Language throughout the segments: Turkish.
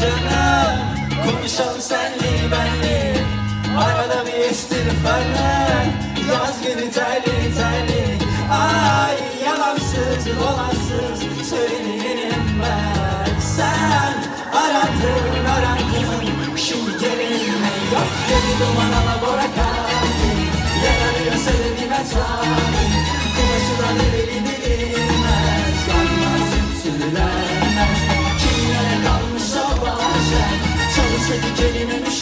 canım Konuşalım senli benli Arada bir istiğfarla Yaz günü terli terli. Ay yalansız dolansız Söyleyelim ben. Sen aradın aradın Şimdi gelinme yok Deli duman alabora kalbi Yanarıyor sevdiğime tabi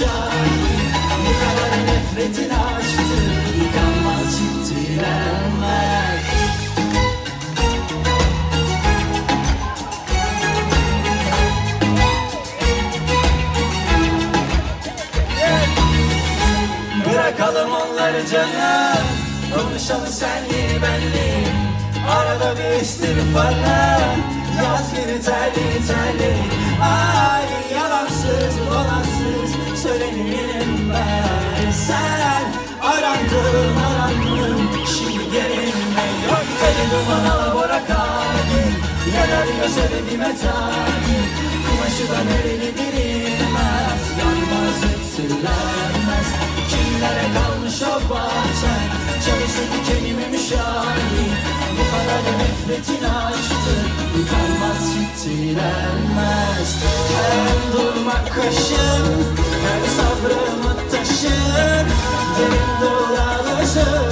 müşahit Bu kadar nefretin açtı Yıkanmaz. Çitilenmez Bırakalım onları canım. Konuşalım senli benli. Arada bir istiğfarla Yaz günü terli terli Söylenelim ben Sen arandın arandın Şimdi gelinme yok Deli duman alabora kalbi Yanarıyor söylediğime tabi Kumaşı da nereli bilinmez. Yanmaz ütülenmez Kimlere kalmış o bahçe Çalışır müşahit Bu kadar nefretin açtı Yıkanmaz çitilenmez Hem durmak kaşın Hem sabrımı taşır Derin dolaşır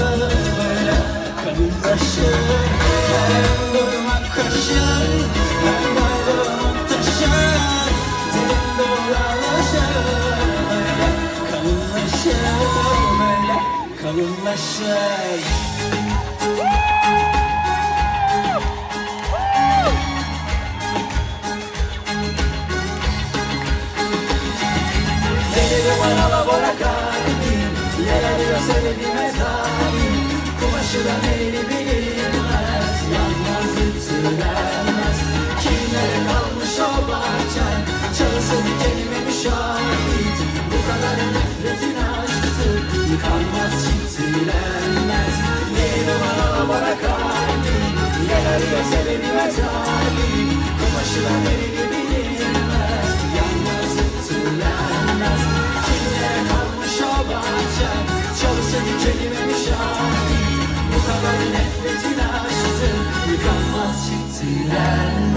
Böyle kalınlaşır Hem durmak kaşın Hem sabrımı taşır Derin dolaşır Böyle kalınlaşır Böyle kalınlaşır Sevdiğime tabi Kumaşı da neyli bilinmez Yanmaz ütülenmez Kimlere kalmış o bahçen Çalısı dikenime müşahit Bu kadar nefretin aşktı Yıkanmaz çitilenmez Deli duman alabora kalbim Yer arıyor sevdiğime tabi Kumaşı da neyli bilinmez See that in